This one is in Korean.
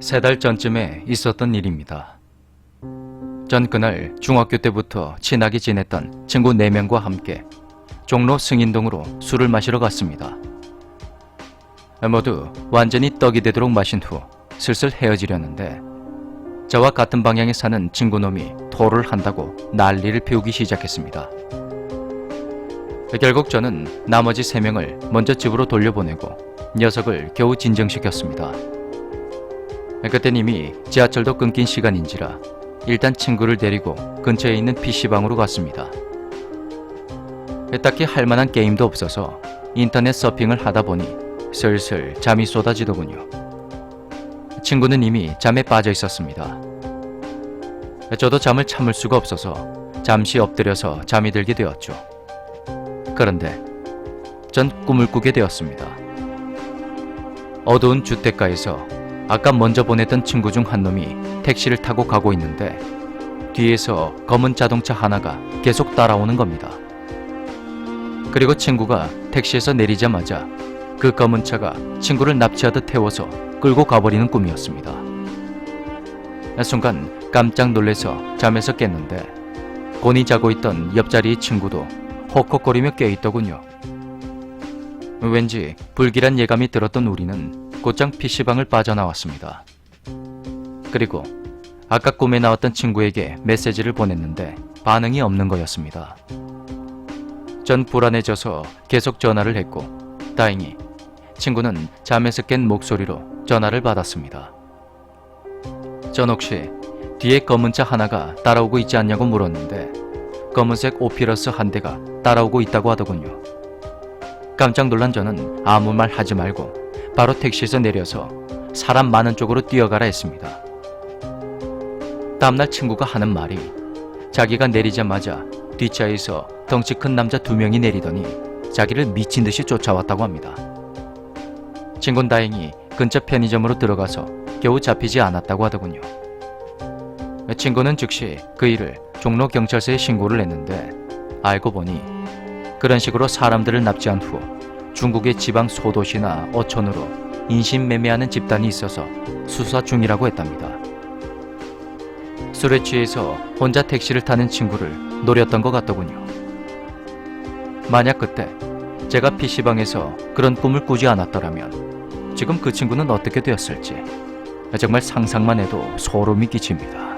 세 달 전쯤에 있었던 일입니다. 전 그날 중학교 때부터 친하게 지냈던 친구 4명과 함께 종로 승인동으로 술을 마시러 갔습니다. 모두 완전히 떡이 되도록 마신 후 슬슬 헤어지려는데 저와 같은 방향에 사는 친구놈이 토를 한다고 난리를 피우기 시작했습니다. 결국 저는 나머지 3명을 먼저 집으로 돌려보내고 녀석을 겨우 진정시켰습니다. 그땐 이미 지하철도 끊긴 시간인지라 일단 친구를 데리고 근처에 있는 PC방으로 갔습니다. 딱히 할 만한 게임도 없어서 인터넷 서핑을 하다 보니 슬슬 잠이 쏟아지더군요. 친구는 이미 잠에 빠져 있었습니다. 저도 잠을 참을 수가 없어서 잠시 엎드려서 잠이 들게 되었죠. 그런데 전 꿈을 꾸게 되었습니다. 어두운 주택가에서 아까 먼저 보냈던 친구 중 한 놈이 택시를 타고 가고 있는데 뒤에서 검은 자동차 하나가 계속 따라오는 겁니다. 그리고 친구가 택시에서 내리자마자 그 검은 차가 친구를 납치하듯 태워서 끌고 가버리는 꿈이었습니다. 순간 깜짝 놀래서 잠에서 깼는데 곤히 자고 있던 옆자리의 친구도 헉헉거리며 깨있더군요. 왠지 불길한 예감이 들었던 우리는 곧장 PC방을 빠져나왔습니다. 그리고 아까 꿈에 나왔던 친구에게 메시지를 보냈는데 반응이 없는 거였습니다. 전 불안해져서 계속 전화를 했고 다행히 친구는 잠에서 깬 목소리로 전화를 받았습니다. 전 혹시 뒤에 검은 차 하나가 따라오고 있지 않냐고 물었는데 검은색 오피러스 한 대가 따라오고 있다고 하더군요. 깜짝 놀란 저는 아무 말 하지 말고 바로 택시에서 내려서 사람 많은 쪽으로 뛰어가라 했습니다. 다음날 친구가 하는 말이 자기가 내리자마자 뒷차에서 덩치 큰 남자 두 명이 내리더니 자기를 미친 듯이 쫓아왔다고 합니다. 친구는 다행히 근처 편의점으로 들어가서 겨우 잡히지 않았다고 하더군요. 친구는 즉시 그 일을 종로 경찰서에 신고를 했는데 알고 보니 그런 식으로 사람들을 납치한 후 중국의 지방 소도시나 어촌으로 인신매매하는 집단이 있어서 수사 중이라고 했답니다. 술에 취해서 혼자 택시를 타는 친구를 노렸던 것 같더군요. 만약 그때 제가 PC방에서 그런 꿈을 꾸지 않았더라면 지금 그 친구는 어떻게 되었을지 정말 상상만 해도 소름이 끼칩니다.